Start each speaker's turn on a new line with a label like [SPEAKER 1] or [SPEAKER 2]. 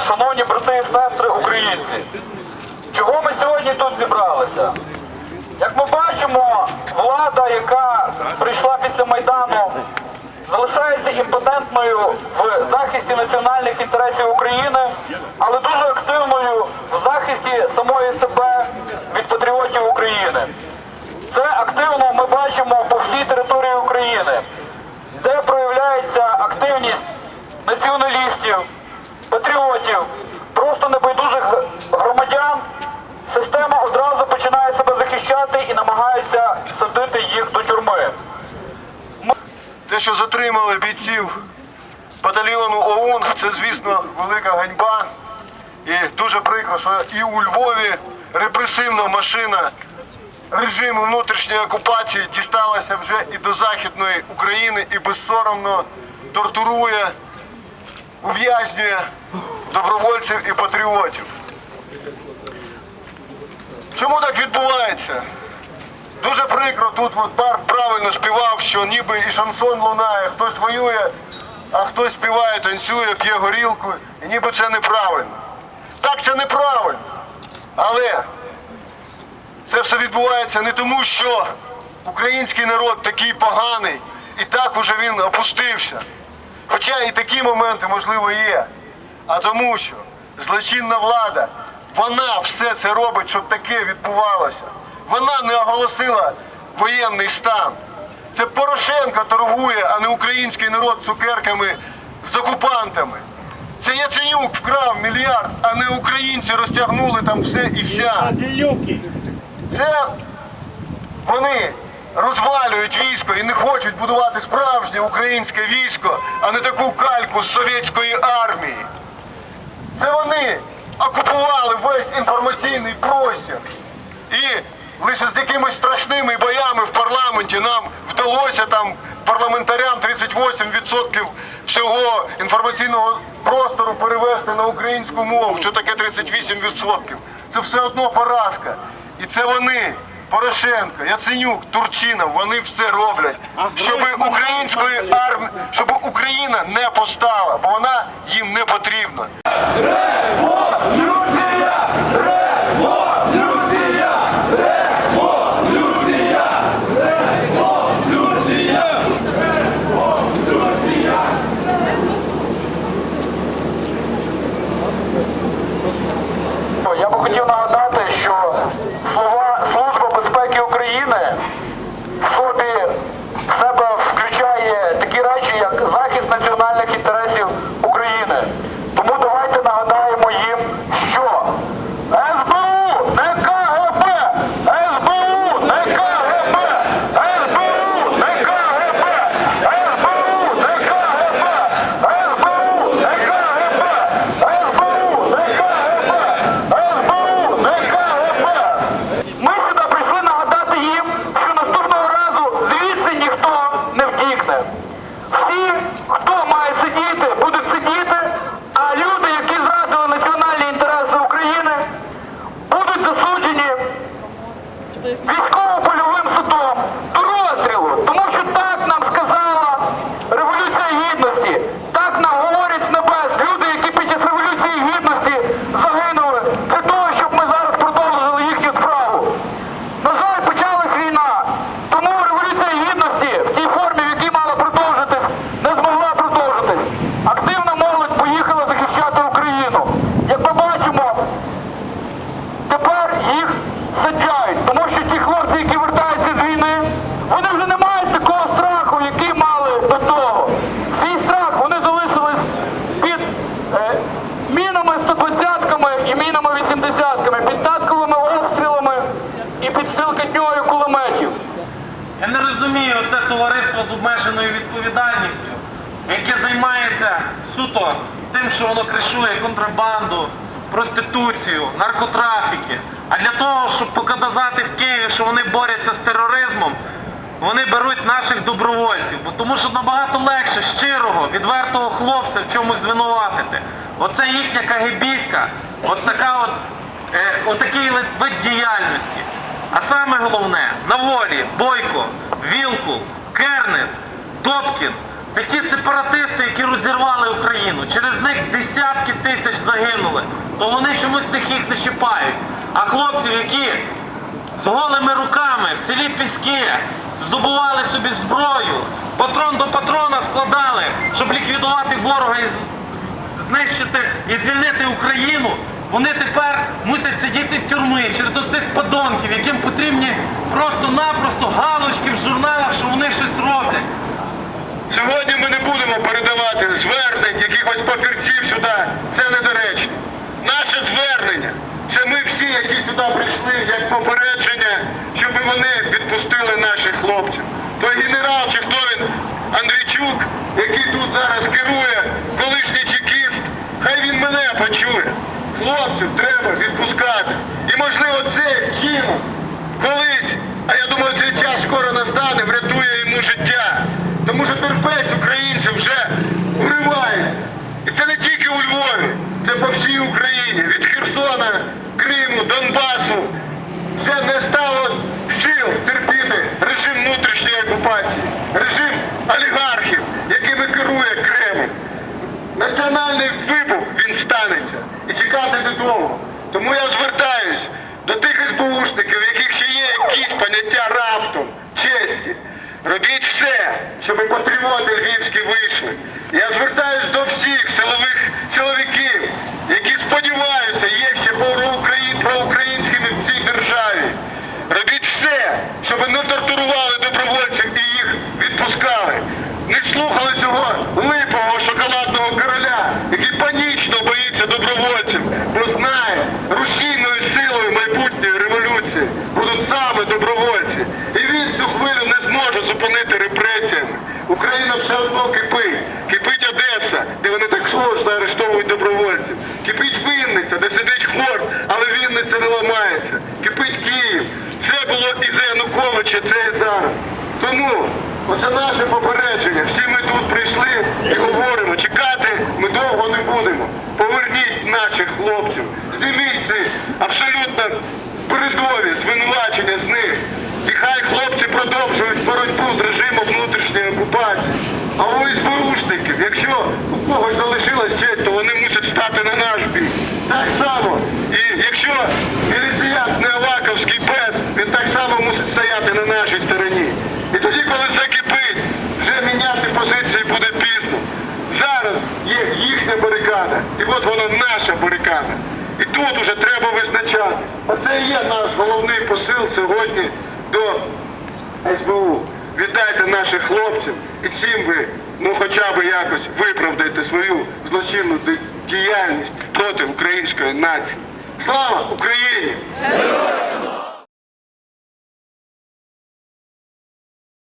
[SPEAKER 1] Шановні брати і сестри українці, чого ми сьогодні тут зібралися? Як ми бачимо, влада, яка прийшла після Майдану, залишається імпотентною в захисті національних інтересів України, але дуже активною в захисті самої себе від патріотів України. Це активно ми бачимо по всій території України, де проявляється активність націоналістів, патріотів, просто небайдужих громадян. Система одразу починає себе захищати і намагається садити їх до тюрми.
[SPEAKER 2] Те, що затримали бійців батальйону ОУН, це, звісно, велика ганьба. І дуже прикро, що і у Львові репресивна машина режиму внутрішньої окупації дісталася вже і до Західної України і безсоромно тортурує, ув'язнює добровольців і патріотів. Чому так відбувається? Дуже прикро, тут от бар правильно співав, що ніби і шансон лунає, хтось воює, а хтось співає, танцює, п'є горілку, і ніби це неправильно. Так, це неправильно. Але це все відбувається не тому, що український народ такий поганий, і так уже він опустився. Хоча і такі моменти, можливо, є. А тому, що злочинна влада, вона все це робить, щоб таке відбувалося. Вона не оголосила воєнний стан. Це Порошенко торгує, а не український народ цукерками з окупантами. Це Яценюк вкрав мільярд, а не українці розтягнули там все і вся. Це вони розвалюють військо і не хочуть будувати справжнє українське військо, а не таку кальку з совєтської армії. Це вони окупували весь інформаційний простір. І лише з якимись страшними боями в парламенті нам вдалося там парламентарям 38% всього інформаційного простору перевести на українську мову. Що таке 38%? Це все одно поразка. І це вони, Порошенко, Яценюк, Турчинов, вони все роблять, щоб української армії, щоб Україна не постала, бо вона їм не потрібна.
[SPEAKER 1] Я би хотів нагадати, що слова Служба безпеки України в собі в себе включає такі речі, як захист національних інтересів України. Тому давайте нагадаємо їм, що СБУ не КГБ! СБУ не КГБ! СБУ не КГБ! СБУ не КГБ! СБУ не КГБ! СБУ не КГБ! СБУ не КГБ! Ми сюди прийшли нагадати їм, що наступного разу звідси ніхто не втікне. Всі, хто має сидіти, будуть сидіти, а люди, які зрадили національні інтереси України, будуть засуджені військово-польовим судом до розстрілу. Тому що так нам сказала Революція Гідності, так нам говорять з небес люди, які під час Революції Гідності загинули для того, щоб ми зараз продовжили їхню справу. На жаль, почалась війна, тому Революція Гідності в тій формі, в якій мала продовжитись, не змогла продовжитись. Активна молодь поїхала захищати Україну. Як ми бачимо, Тепер їх саджають, тому що ті хлопці, які вертаються з війни, вони вже не мають такого страху, який мали до того. Свій страх вони залишились під е, мінами 120-ками і мінами 80-ками, під танковими обстрілами і під кулеметів.
[SPEAKER 3] Я не розумію це товариство з обмеженою відповідальністю, яке займається суто тим, що воно кришує контрабанду, проституцію, наркотрафіки. А для того, щоб показати в Києві, що вони борються з тероризмом, вони беруть наших добровольців, бо тому що набагато легше щирого, відвертого хлопця в чомусь звинуватити. Оце їхня кагибійська, от така от, е, отакий вид діяльності. А саме головне, на волі Бойко, Вілкул, Кернес, Добкін це ті сепаратисти, які розірвали Україну. Через них десятки тисяч. загинули, то вони чомусь тих їх не чіпають. А хлопців, які з голими руками в селі Піски здобували собі зброю, патрон до патрона складали, щоб ліквідувати ворога і знищити і звільнити Україну. Вони тепер мусять сидіти в тюрмі через оцих подонків, яким потрібні просто-напросто галочки в журналах, що вони щось роблять.
[SPEAKER 2] Сьогодні ми не будемо передавати звернень, якихось папірців сюди. Це недоречно. Наше звернення це ми всі, які сюди прийшли, як попередження, щоб вони відпустили наших хлопців. Той генерал, чи хто він, Андрійчук, який тут зараз керує, колишній чекіст, хай він мене почує. Хлопців треба відпускати. І можливо цей вчинок колись, а я думаю, цей час скоро настане, врятує йому життя. Тому що терпець українців вже уривається. І це не тільки у Львові, це по всій Україні. Від Херсона, Криму, Донбасу вже не стало сил терпіти режим внутрішньої окупації, режим олігархів, якими керує Кремль. Національний вибух він станеться і чекати недовго. Тому я звертаюсь до тих СБУшників, у яких ще є якісь раптом, честі. Робіть все, щоб патріоти львівські вийшли. Я звертаюся до всіх силових силовиків, які сподіваюся, є ще проукраїнськими в цій державі. Робіть все, щоб не тортурували добровольців і їх відпускали. Не слухали цього липового шоколадного короля, який панічно боїться добровольців, бо знає, рушійною силою майбутньої революції будуть саме добровольці. І він цю хвилю не зможе зупинити репресіями. Україна все одно кипить. Кипить Одеса, де вони так сложно арештовують добровольців. Кипить Вінниця, де сидить хор, але Вінниця не ламається. Кипить Київ. Це було і за Януковича, це і зараз. Тому оце наше попередження. Всі ми тут прийшли і говоримо, чекати ми довго не будемо. Поверніть наших хлопців, зніміть ці абсолютно передові звинувачення з них. І хай хлопці продовжують боротьбу з режимом внутрішньої окупації. А у СБУшників, якщо у когось залишилась честь, то вони мусять стати на наш бік. Так само. І якщо міліціянт не Аваковський пес, він так само мусить стояти на нашій стороні. І тоді, коли все кипить, вже міняти позиції буде пізно. Зараз є їхня барикада, і от вона наша барикада. І тут уже треба визначати. Оце і є наш головний посил сьогодні до СБУ. Віддайте наших хлопців, і цим ви, ну хоча б якось виправдайте свою злочинну діяльність проти української нації. Слава Україні!